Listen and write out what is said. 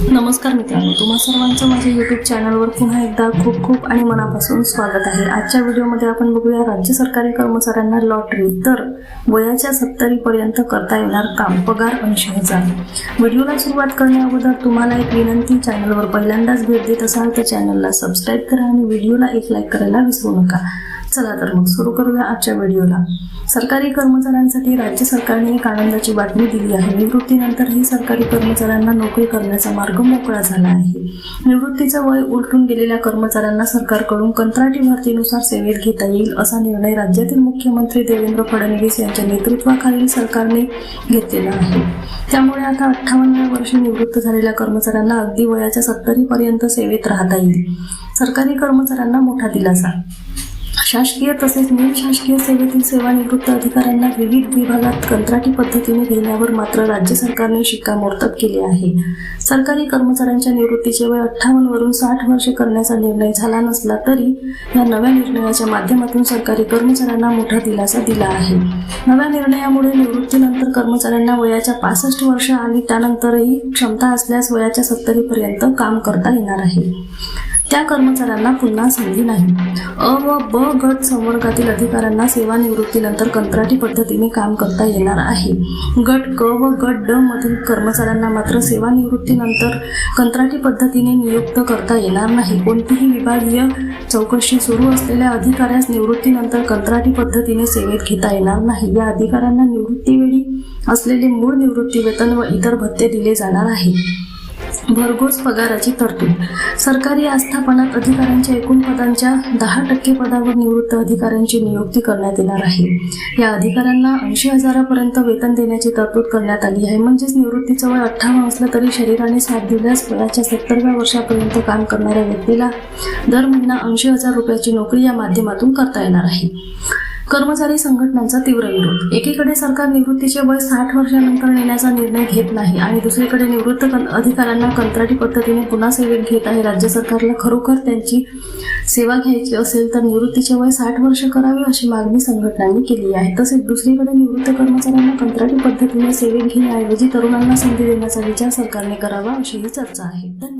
नमस्कार मित्रांनो तुम्हा सर्वांचं माझ्या यूट्यूब चॅनलवर पुन्हा एकदा खूप खूप आणि मनापासून स्वागत आहे. आजच्या व्हिडिओमध्ये आपण बघूया राज्य सरकारी कर्मचाऱ्यांना लॉटरी तर वयाच्या सत्तरीपर्यंत करता येणार काम पगार ऐंशी हजार व्हिडिओला सुरुवात करण्याअगोदर तुम्हाला एक विनंती चॅनलवर पहिल्यांदाच भेट देत असाल तर चॅनलला सबस्क्राईब करा आणि व्हिडिओला एक लाईक करायला विसरू नका. चला तर मग सुरू करूया आजच्या व्हिडिओला. सरकारी कर्मचाऱ्यांसाठी राज्य सरकारने एक आनंदाची बातमी दिली आहे. निवृत्तीनंतरही सरकारी कर्मचाऱ्यांना नोकरी करण्याचा मार्ग मोकळा झाला आहे. निवृत्तीचं वय उलटून गेलेल्या कर्मचाऱ्यांना सरकारकडून कंत्राटी भरतीनुसार सेवेत घेता येईल असा निर्णय राज्यातील मुख्यमंत्री देवेंद्र फडणवीस यांच्या नेतृत्वाखालील सरकारने घेतलेला आहे. त्यामुळे आता अठ्ठावन्न वर्षी निवृत्त झालेल्या कर्मचाऱ्यांना अगदी वयाच्या सत्तरीपर्यंत सेवेत राहता येईल. सरकारी कर्मचाऱ्यांना मोठा दिलासा. शासकीय तसेच निमशासकीय सेवेतील सेवानिवृत्त अधिकाऱ्यांना विविध विभागात कंत्राटी पद्धतीने घेण्यावर मात्र राज्य सरकारने शिक्कामोर्तब केले आहे. सरकारी कर्मचाऱ्यांच्या निवृत्तीचे वय अठ्ठावन्न वरून साठ वर्षे करण्याचा निर्णय झाला नसला तरी या नव्या निर्णयाच्या माध्यमातून सरकारी कर्मचाऱ्यांना मोठा दिलासा दिला आहे. नव्या निर्णयामुळे निवृत्तीनंतर कर्मचाऱ्यांना वयाच्या पासष्ट वर्ष आणि त्यानंतरही क्षमता असल्यास वयाच्या सत्तरीपर्यंत काम करता येणार आहे. त्या कर्मचाऱ्यांना पुन्हा संधी नाही. अ व ब गट संवर्गातील अधिकाऱ्यांना सेवानिवृत्तीनंतर कंत्राटी पद्धतीने काम करता येणार आहे. गट क व गट ड मधील कर्मचाऱ्यांना मात्र सेवानिवृत्तीनंतर कंत्राटी पद्धतीने नियुक्त करता येणार नाही. कोणतीही विभागीय चौकशी सुरू असलेल्या अधिकाऱ्यास निवृत्तीनंतर कंत्राटी पद्धतीने सेवेत घेता येणार नाही. या अधिकाऱ्यांना निवृत्तीवेळी असलेले मूळ निवृत्ती वेतन व इतर भत्ते दिले जाणार आहे. भरघोस पगाराची तरतूद. सरकारी आस्थापनात अधिकाऱ्यांच्या एकूण पदांच्या दहा टक्के पदावर निवृत्त अधिकाऱ्यांची नियुक्ती करण्यात येणार आहे. या अधिकाऱ्यांना ऐंशी हजारापर्यंत वेतन देण्याची तरतूद करण्यात आली आहे. म्हणजेच निवृत्तीचं वय अठ्ठावन्न असलं तरी शरीराने साथ दिल्यास वयाच्या सत्तरव्या वर्षापर्यंत काम करणाऱ्या व्यक्तीला दर महिना ऐंशी हजार रुपयाची नोकरी या माध्यमातून करता येणार आहे. कर्मचारी संघटनांचा तीव्र विरोध. एकीकडे सरकार निवृत्तीचे वय साठ वर्षानंतर नेण्याचा निर्णय घेत नाही आणि दुसरीकडे निवृत्त अधिकाऱ्यांना कंत्राटी पद्धतीने पुन्हा सेवेत घेत आहे. राज्य सरकारला खरोखर त्यांची सेवा घ्यायची असेल तर निवृत्तीचे वय साठ वर्ष करावे अशी मागणी संघटनांनी केली आहे. तसेच दुसरीकडे निवृत्त कर्मचाऱ्यांना कंत्राटी पद्धतीने सेवेत घेण्याऐवजी तरुणांना संधी देण्याचा विचार सरकारने करावा अशीही चर्चा आहे. धन्यवाद